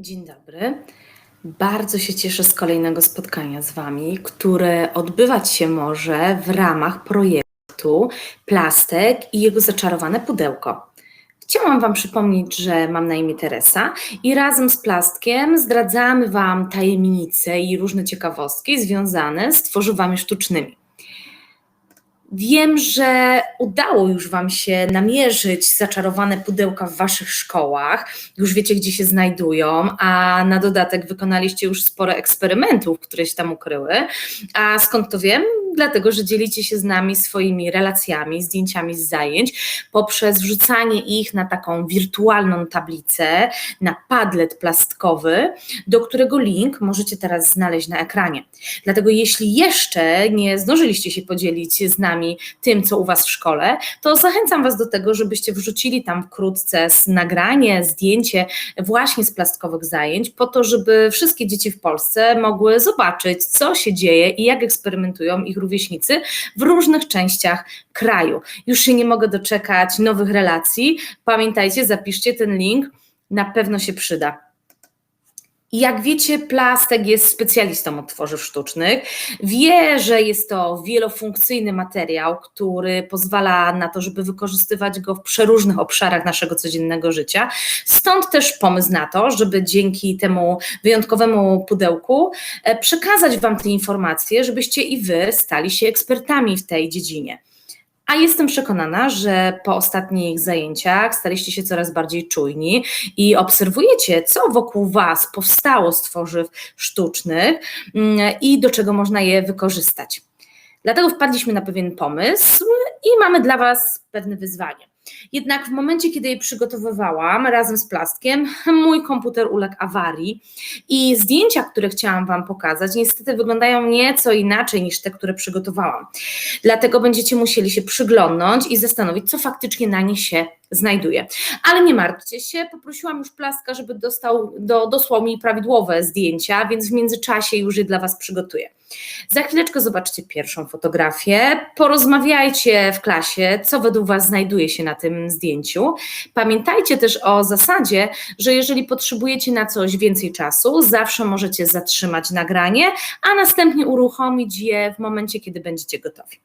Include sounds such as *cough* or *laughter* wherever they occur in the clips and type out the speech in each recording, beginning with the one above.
Dzień dobry. Bardzo się cieszę z kolejnego spotkania z Wami, które odbywać się może w ramach projektu Plastek i jego zaczarowane pudełko. Chciałam Wam przypomnieć, że mam na imię Teresa i razem z Plastkiem zdradzamy Wam tajemnice i różne ciekawostki związane z tworzywami sztucznymi. Wiem, że udało już Wam się namierzyć zaczarowane pudełka w Waszych szkołach, już wiecie, gdzie się znajdują, a na dodatek wykonaliście już sporo eksperymentów, które się tam ukryły. A skąd to wiem? Dlatego, że dzielicie się z nami swoimi relacjami, zdjęciami z zajęć, poprzez wrzucanie ich na taką wirtualną tablicę, na padlet plastikowy, do którego link możecie teraz znaleźć na ekranie. Dlatego, jeśli jeszcze nie zdążyliście się podzielić z nami, tym, co u Was w szkole, to zachęcam Was do tego, żebyście wrzucili tam wkrótce nagranie, zdjęcie właśnie z plastikowych zajęć, po to, żeby wszystkie dzieci w Polsce mogły zobaczyć, co się dzieje i jak eksperymentują ich rówieśnicy w różnych częściach kraju. Już się nie mogę doczekać nowych relacji. Pamiętajcie, zapiszcie ten link, na pewno się przyda. Jak wiecie, Plastek jest specjalistą od tworzyw sztucznych. Wie, że jest to wielofunkcyjny materiał, który pozwala na to, żeby wykorzystywać go w przeróżnych obszarach naszego codziennego życia. Stąd też pomysł na to, żeby dzięki temu wyjątkowemu pudełku e, przekazać Wam te informacje, żebyście i Wy stali się ekspertami w tej dziedzinie. A jestem przekonana, że po ostatnich zajęciach staliście się coraz bardziej czujni i obserwujecie, co wokół Was powstało z tworzyw sztucznych mm, i do czego można je wykorzystać. Dlatego wpadliśmy na pewien pomysł i mamy dla Was pewne wyzwanie. Jednak w momencie, kiedy je przygotowywałam razem z plastkiem, *laughs* mój komputer uległ awarii i zdjęcia, które chciałam Wam pokazać, niestety wyglądają nieco inaczej niż te, które przygotowałam. Dlatego będziecie musieli się przyglądnąć i zastanowić, co faktycznie na nich się znajduje. Ale nie martwcie się, poprosiłam już Plaska, żeby dostał, do, dosłał mi prawidłowe zdjęcia, więc w międzyczasie już je dla Was przygotuję. Za chwileczkę zobaczcie pierwszą fotografię, porozmawiajcie w klasie, co według Was znajduje się na tym zdjęciu. Pamiętajcie też o zasadzie, że jeżeli potrzebujecie na coś więcej czasu, zawsze możecie zatrzymać nagranie, a następnie uruchomić je w momencie, kiedy będziecie gotowi.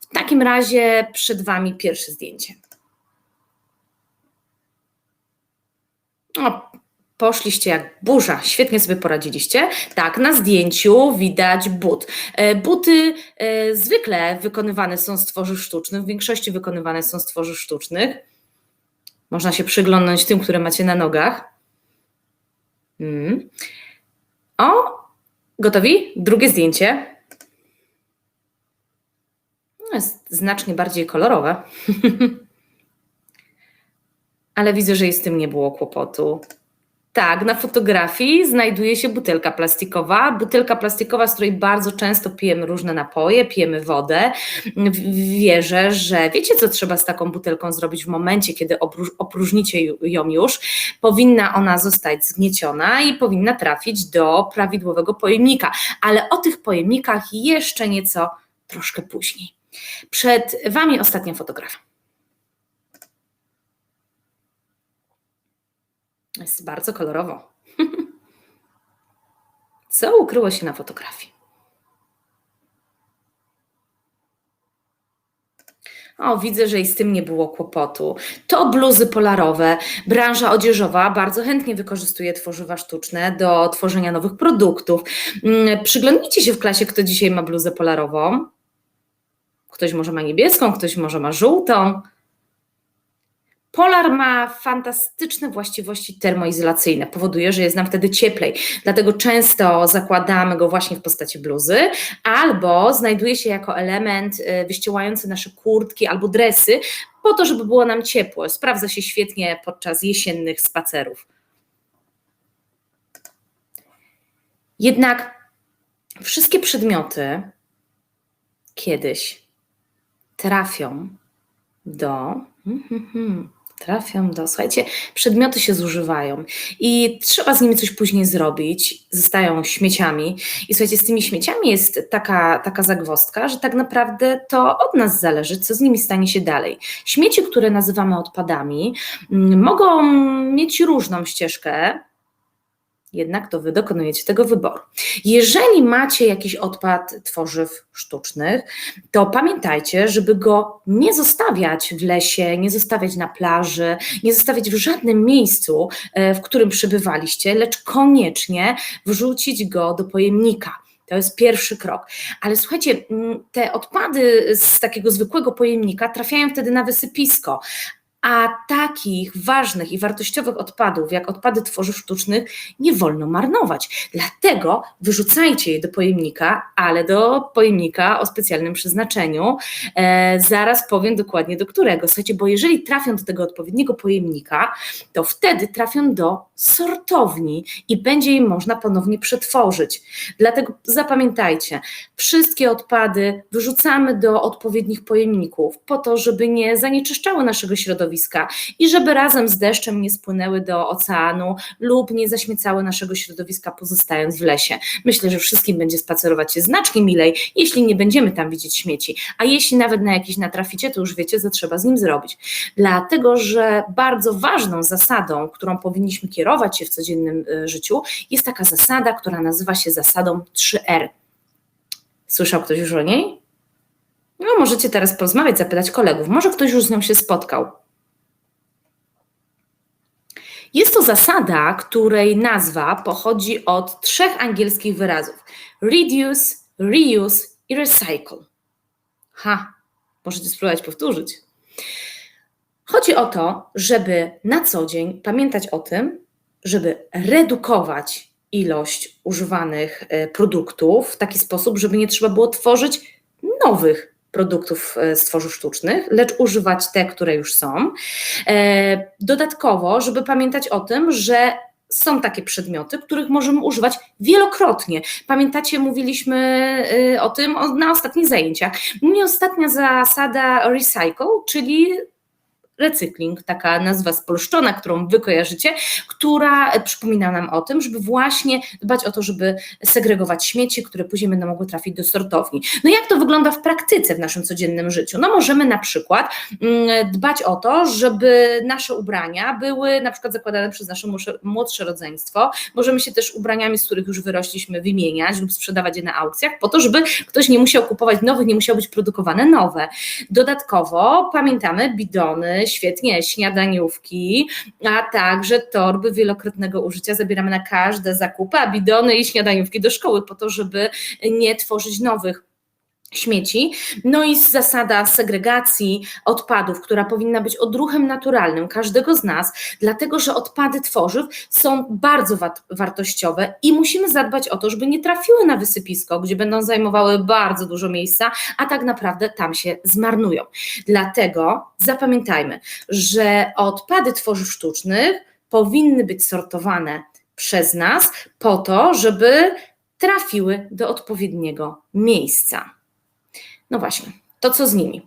W takim razie przed Wami pierwsze zdjęcie. O, poszliście jak burza, świetnie sobie poradziliście. Tak, na zdjęciu widać but. E, buty e, zwykle wykonywane są z tworzyw sztucznych, w większości wykonywane są z tworzyw sztucznych. Można się przyglądnąć tym, które macie na nogach. Hmm. O, gotowi? Drugie zdjęcie. No, jest znacznie bardziej kolorowe. *laughs* Ale widzę, że i z tym nie było kłopotu. Tak, na fotografii znajduje się butelka plastikowa. Butelka plastikowa, z której bardzo często pijemy różne napoje, pijemy wodę. Wierzę, że wiecie, co trzeba z taką butelką zrobić w momencie, kiedy opróżnicie ją już. Powinna ona zostać zgnieciona i powinna trafić do prawidłowego pojemnika. Ale o tych pojemnikach jeszcze nieco troszkę później. Przed Wami ostatnia fotografia. Jest bardzo kolorowo. *laughs* Co ukryło się na fotografii? O, widzę, że i z tym nie było kłopotu. To bluzy polarowe. Branża odzieżowa bardzo chętnie wykorzystuje tworzywa sztuczne do tworzenia nowych produktów. Mm, przyglądnijcie się w klasie, kto dzisiaj ma bluzę polarową. Ktoś może ma niebieską, ktoś może ma żółtą. Polar ma fantastyczne właściwości termoizolacyjne, powoduje, że jest nam wtedy cieplej. Dlatego często zakładamy go właśnie w postaci bluzy, albo znajduje się jako element y, wyściełający nasze kurtki albo dresy, po to, żeby było nam ciepło. Sprawdza się świetnie podczas jesiennych spacerów. Jednak wszystkie przedmioty kiedyś trafią do. Hmm, trafią do. Słuchajcie, przedmioty się zużywają i trzeba z nimi coś później zrobić, zostają śmieciami. I słuchajcie, z tymi śmieciami jest taka, taka zagwostka, że tak naprawdę to od nas zależy, co z nimi stanie się dalej. Śmieci, które nazywamy odpadami, mm, mogą mieć różną ścieżkę jednak to Wy dokonujecie tego wyboru. Jeżeli macie jakiś odpad tworzyw sztucznych, to pamiętajcie, żeby go nie zostawiać w lesie, nie zostawiać na plaży, nie zostawiać w żadnym miejscu, e, w którym przebywaliście, lecz koniecznie wrzucić go do pojemnika. To jest pierwszy krok. Ale słuchajcie, mm, te odpady z takiego zwykłego pojemnika trafiają wtedy na wysypisko. A takich ważnych i wartościowych odpadów, jak odpady tworzyw sztucznych, nie wolno marnować. Dlatego wyrzucajcie je do pojemnika, ale do pojemnika o specjalnym przeznaczeniu. E, zaraz powiem dokładnie do którego. Słuchajcie, bo jeżeli trafią do tego odpowiedniego pojemnika, to wtedy trafią do sortowni i będzie je można ponownie przetworzyć. Dlatego zapamiętajcie, wszystkie odpady wyrzucamy do odpowiednich pojemników po to, żeby nie zanieczyszczały naszego środowiska i żeby razem z deszczem nie spłynęły do oceanu lub nie zaśmiecały naszego środowiska pozostając w lesie. Myślę, że wszystkim będzie spacerować się znacznie milej, jeśli nie będziemy tam widzieć śmieci, a jeśli nawet na jakiś natraficie, to już wiecie, co trzeba z nim zrobić. Dlatego, że bardzo ważną zasadą, którą powinniśmy kierować się w codziennym y, życiu, jest taka zasada, która nazywa się zasadą 3R. Słyszał ktoś już o niej? No, możecie teraz porozmawiać, zapytać kolegów. Może ktoś już z nią się spotkał. Jest to zasada, której nazwa pochodzi od trzech angielskich wyrazów: reduce, reuse i recycle. Ha, możecie spróbować powtórzyć. Chodzi o to, żeby na co dzień pamiętać o tym, żeby redukować ilość używanych e, produktów w taki sposób, żeby nie trzeba było tworzyć nowych produktów e, z tworzyw sztucznych, lecz używać te, które już są. E, dodatkowo, żeby pamiętać o tym, że są takie przedmioty, których możemy używać wielokrotnie. Pamiętacie, mówiliśmy e, o tym na ostatnich zajęciach. Mnie ostatnia zasada recycle, czyli recykling, taka nazwa spolszczona, którą wy kojarzycie, która przypomina nam o tym, żeby właśnie dbać o to, żeby segregować śmieci, które później będą mogły trafić do sortowni. No jak to wygląda w praktyce w naszym codziennym życiu? No możemy na przykład mm, dbać o to, żeby nasze ubrania były na przykład zakładane przez nasze młodsze rodzeństwo. Możemy się też ubraniami, z których już wyrośliśmy, wymieniać lub sprzedawać je na aukcjach, po to, żeby ktoś nie musiał kupować nowych, nie musiały być produkowane nowe. Dodatkowo pamiętamy bidony, świetnie śniadaniówki, a także torby wielokrotnego użycia. Zabieramy na każde zakupy, a bidony i śniadaniówki do szkoły po to, żeby nie tworzyć nowych śmieci. No i zasada segregacji odpadów, która powinna być odruchem naturalnym każdego z nas, dlatego że odpady tworzyw są bardzo wartościowe i musimy zadbać o to, żeby nie trafiły na wysypisko, gdzie będą zajmowały bardzo dużo miejsca, a tak naprawdę tam się zmarnują. Dlatego zapamiętajmy, że odpady tworzyw sztucznych powinny być sortowane przez nas po to, żeby trafiły do odpowiedniego miejsca. No właśnie, to co z nimi?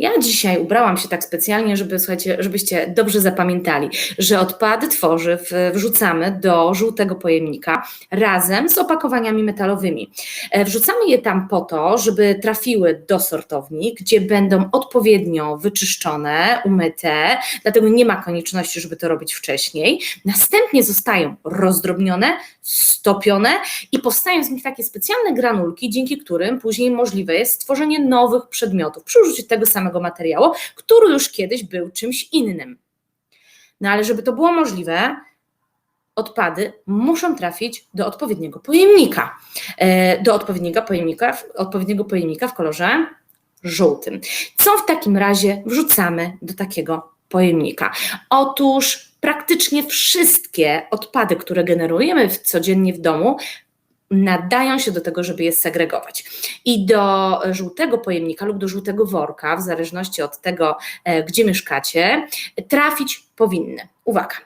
Ja dzisiaj ubrałam się tak specjalnie, żeby, słuchajcie, żebyście dobrze zapamiętali, że odpady tworzyw wrzucamy do żółtego pojemnika razem z opakowaniami metalowymi. E, wrzucamy je tam po to, żeby trafiły do sortowni, gdzie będą odpowiednio wyczyszczone, umyte, dlatego nie ma konieczności, żeby to robić wcześniej. Następnie zostają rozdrobnione, stopione i powstają z nich takie specjalne granulki, dzięki którym później możliwe jest stworzenie nowych przedmiotów przy użyciu tego samego materiału, który już kiedyś był czymś innym. No ale żeby to było możliwe, odpady muszą trafić do odpowiedniego pojemnika. E, do odpowiedniego pojemnika, odpowiedniego pojemnika w kolorze żółtym. Co w takim razie wrzucamy do takiego pojemnika? Otóż praktycznie wszystkie odpady, które generujemy codziennie w domu, nadają się do tego, żeby je segregować. I do żółtego pojemnika lub do żółtego worka, w zależności od tego, e, gdzie mieszkacie, trafić powinny. Uwaga.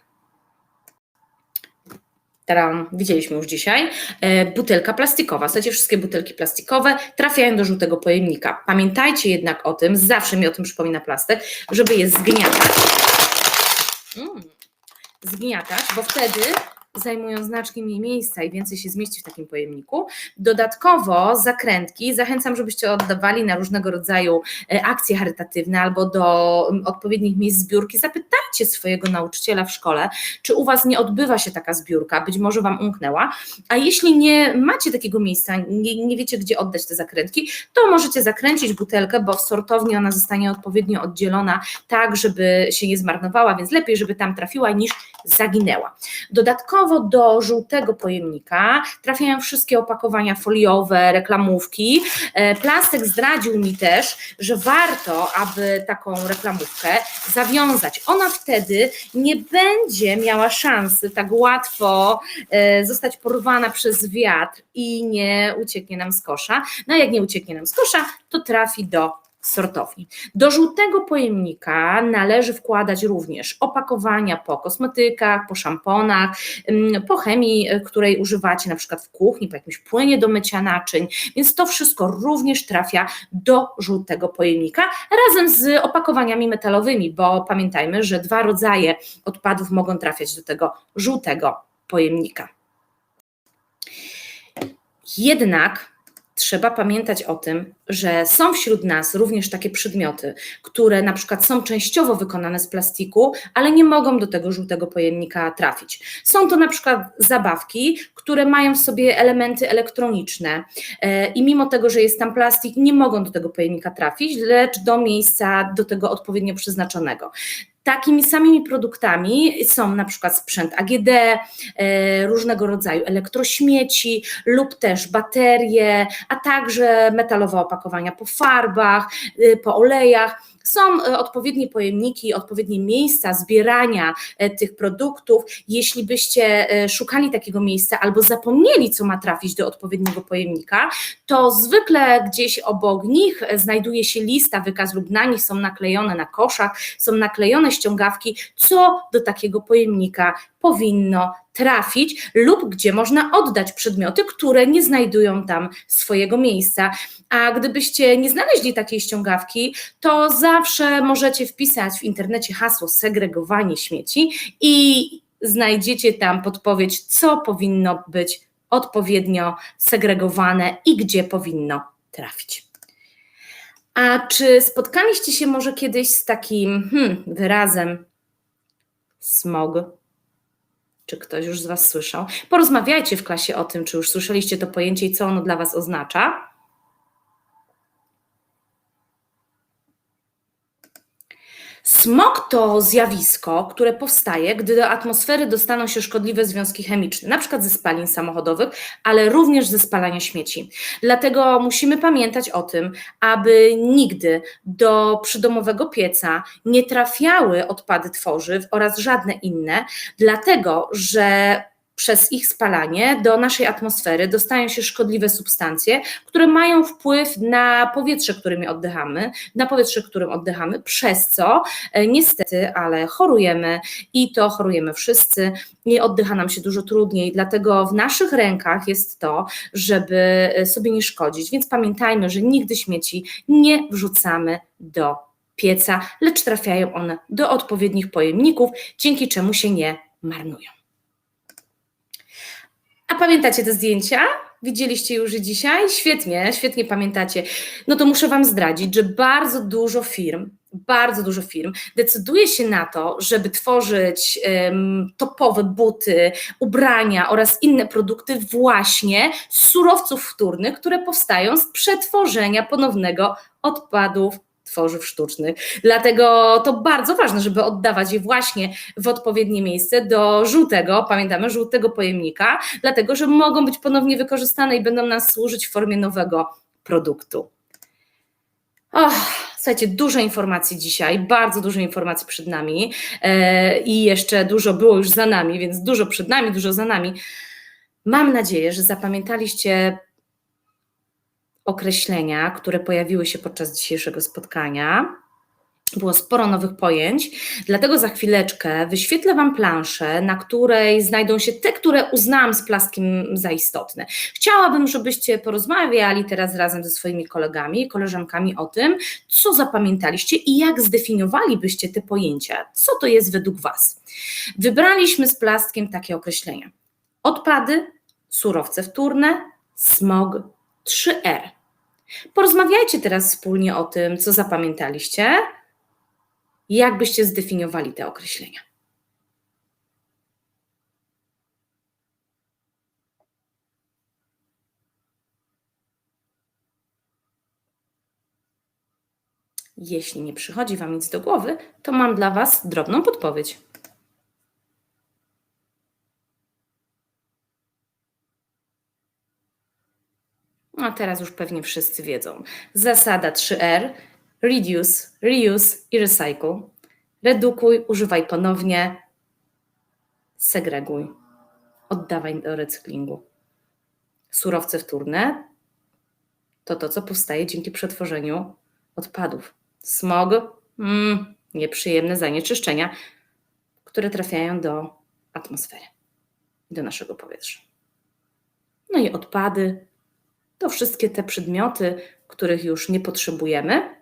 Taram, widzieliśmy już dzisiaj, e, butelka plastikowa. Słuchajcie, wszystkie butelki plastikowe trafiają do żółtego pojemnika. Pamiętajcie jednak o tym, zawsze mi o tym przypomina plastek, żeby je zgniatać. Mm, zgniatać, bo wtedy zajmują znacznie mniej miejsca i więcej się zmieści w takim pojemniku. Dodatkowo zakrętki zachęcam, żebyście oddawali na różnego rodzaju e, akcje charytatywne albo do odpowiednich miejsc zbiórki. Zapytajcie swojego nauczyciela w szkole, czy u Was nie odbywa się taka zbiórka, być może Wam umknęła, a jeśli nie macie takiego miejsca, nie, nie wiecie gdzie oddać te zakrętki, to możecie zakręcić butelkę, bo w sortowni ona zostanie odpowiednio oddzielona tak, żeby się nie zmarnowała, więc lepiej, żeby tam trafiła niż zaginęła. Dodatkowo do żółtego pojemnika trafiają wszystkie opakowania foliowe, reklamówki. E, Plastek zdradził mi też, że warto, aby taką reklamówkę zawiązać. Ona wtedy nie będzie miała szansy tak łatwo e, zostać porwana przez wiatr i nie ucieknie nam z kosza. No jak nie ucieknie nam z kosza, to trafi do sortowni. Do żółtego pojemnika należy wkładać również opakowania po kosmetykach, po szamponach, po chemii, y, której używacie na przykład w kuchni, po jakimś płynie do mycia naczyń, więc to wszystko również trafia do żółtego pojemnika razem z opakowaniami metalowymi, bo pamiętajmy, że dwa rodzaje odpadów mogą trafiać do tego żółtego pojemnika. Jednak trzeba pamiętać o tym, że są wśród nas również takie przedmioty, które na przykład są częściowo wykonane z plastiku, ale nie mogą do tego żółtego pojemnika trafić. Są to na przykład zabawki, które mają w sobie elementy elektroniczne e, i mimo tego, że jest tam plastik, nie mogą do tego pojemnika trafić, lecz do miejsca do tego odpowiednio przeznaczonego. Takimi samymi produktami są na przykład sprzęt AGD, e, różnego rodzaju elektrośmieci lub też baterie, a także metalowe opakowania po farbach, e, po olejach są e, odpowiednie pojemniki, odpowiednie miejsca zbierania tych produktów. Jeśli byście szukali takiego miejsca albo zapomnieli, co ma trafić do odpowiedniego pojemnika, to zwykle gdzieś obok nich znajduje się lista, wykaz lub na nich są naklejone na koszach, są naklejone ściągawki, co do takiego pojemnika powinno trafić lub gdzie można oddać przedmioty, które nie znajdują tam swojego miejsca. A gdybyście nie znaleźli takiej ściągawki, to zawsze możecie wpisać w internecie hasło segregowanie śmieci i znajdziecie tam podpowiedź, co powinno być odpowiednio segregowane i gdzie powinno trafić. A czy spotkaliście się może kiedyś z takim hmm, wyrazem smog? Czy ktoś już z Was słyszał? Porozmawiajcie w klasie o tym, czy już słyszeliście to pojęcie i co ono dla Was oznacza. Smog to zjawisko, które powstaje, gdy do atmosfery dostaną się szkodliwe związki chemiczne, na przykład ze spalin samochodowych, ale również ze spalania śmieci. Dlatego musimy pamiętać o tym, aby nigdy do przydomowego pieca nie trafiały odpady tworzyw oraz żadne inne, dlatego że przez ich spalanie do naszej atmosfery dostają się szkodliwe substancje, które mają wpływ na powietrze, którym oddychamy, na powietrze, którym oddychamy, przez co e, niestety, ale chorujemy i to chorujemy wszyscy i oddycha nam się dużo trudniej, dlatego w naszych rękach jest to, żeby e, sobie nie szkodzić, więc pamiętajmy, że nigdy śmieci nie wrzucamy do pieca, lecz trafiają one do odpowiednich pojemników, dzięki czemu się nie marnują. Pamiętacie te zdjęcia? Widzieliście już dzisiaj? Świetnie, świetnie pamiętacie. No to muszę Wam zdradzić, że bardzo dużo firm, bardzo dużo firm decyduje się na to, żeby tworzyć um, topowe buty, ubrania oraz inne produkty właśnie z surowców wtórnych, które powstają z przetworzenia ponownego odpadów tworzyw sztucznych. Dlatego to bardzo ważne, żeby oddawać je właśnie w odpowiednie miejsce do żółtego, pamiętamy, żółtego pojemnika, dlatego że mogą być ponownie wykorzystane i będą nam służyć w formie nowego produktu. Oh, słuchajcie, dużo informacji dzisiaj, bardzo dużo informacji przed nami e, i jeszcze dużo było już za nami, więc dużo przed nami, dużo za nami. Mam nadzieję, że zapamiętaliście określenia, które pojawiły się podczas dzisiejszego spotkania. Było sporo nowych pojęć, dlatego za chwileczkę wyświetlę Wam planszę, na której znajdą się te, które uznałam z plaskiem za istotne. Chciałabym, żebyście porozmawiali teraz razem ze swoimi kolegami i koleżankami o tym, co zapamiętaliście i jak zdefiniowalibyście te pojęcia, co to jest według Was. Wybraliśmy z plastkiem takie określenia: Odpady, surowce wtórne, smog, 3R. Porozmawiajcie teraz wspólnie o tym, co zapamiętaliście, jak byście zdefiniowali te określenia. Jeśli nie przychodzi Wam nic do głowy, to mam dla Was drobną podpowiedź. Teraz już pewnie wszyscy wiedzą. Zasada 3R: reduce, reuse i recycle. Redukuj, używaj ponownie, segreguj, oddawaj do recyklingu. Surowce wtórne to to, co powstaje dzięki przetworzeniu odpadów. Smog, mm, nieprzyjemne zanieczyszczenia, które trafiają do atmosfery, do naszego powietrza. No i odpady to wszystkie te przedmioty, których już nie potrzebujemy,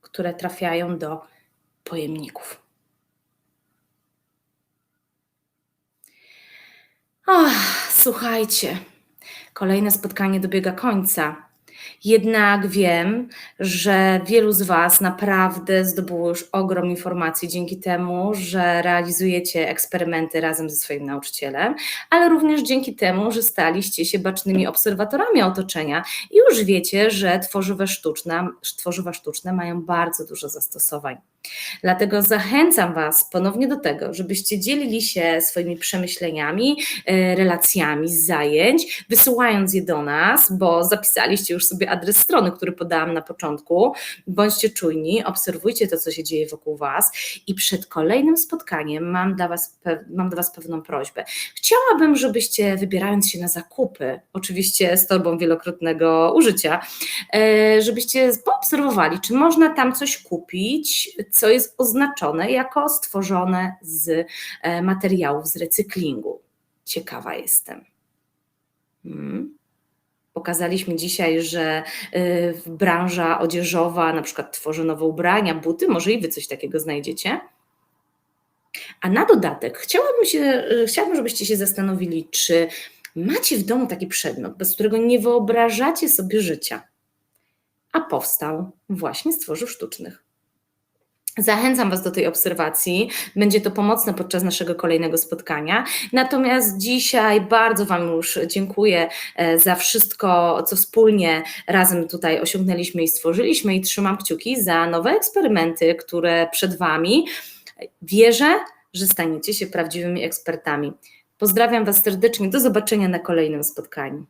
które trafiają do pojemników. Ach, słuchajcie, kolejne spotkanie dobiega końca. Jednak wiem, że wielu z Was naprawdę zdobyło już ogrom informacji dzięki temu, że realizujecie eksperymenty razem ze swoim nauczycielem, ale również dzięki temu, że staliście się bacznymi obserwatorami otoczenia i już wiecie, że tworzywa sztuczne, tworzywa sztuczne mają bardzo dużo zastosowań. Dlatego zachęcam Was ponownie do tego, żebyście dzielili się swoimi przemyśleniami, e, relacjami z zajęć, wysyłając je do nas, bo zapisaliście już sobie adres strony, który podałam na początku. Bądźcie czujni, obserwujcie to, co się dzieje wokół Was i przed kolejnym spotkaniem mam dla Was, mam dla Was pewną prośbę. Chciałabym, żebyście wybierając się na zakupy, oczywiście z torbą wielokrotnego użycia, e, żebyście poobserwowali, czy można tam coś kupić, co jest oznaczone jako stworzone z e, materiałów z recyklingu. Ciekawa jestem. Hmm. Pokazaliśmy dzisiaj, że y, branża odzieżowa na przykład tworzy nowe ubrania, buty, może i wy coś takiego znajdziecie. A na dodatek chciałabym, się, y, chciałabym, żebyście się zastanowili, czy macie w domu taki przedmiot, bez którego nie wyobrażacie sobie życia, a powstał właśnie z tworzyw sztucznych. Zachęcam Was do tej obserwacji. Będzie to pomocne podczas naszego kolejnego spotkania. Natomiast dzisiaj bardzo Wam już dziękuję e, za wszystko, co wspólnie razem tutaj osiągnęliśmy i stworzyliśmy, i trzymam kciuki za nowe eksperymenty, które przed Wami. Wierzę, że staniecie się prawdziwymi ekspertami. Pozdrawiam Was serdecznie. Do zobaczenia na kolejnym spotkaniu.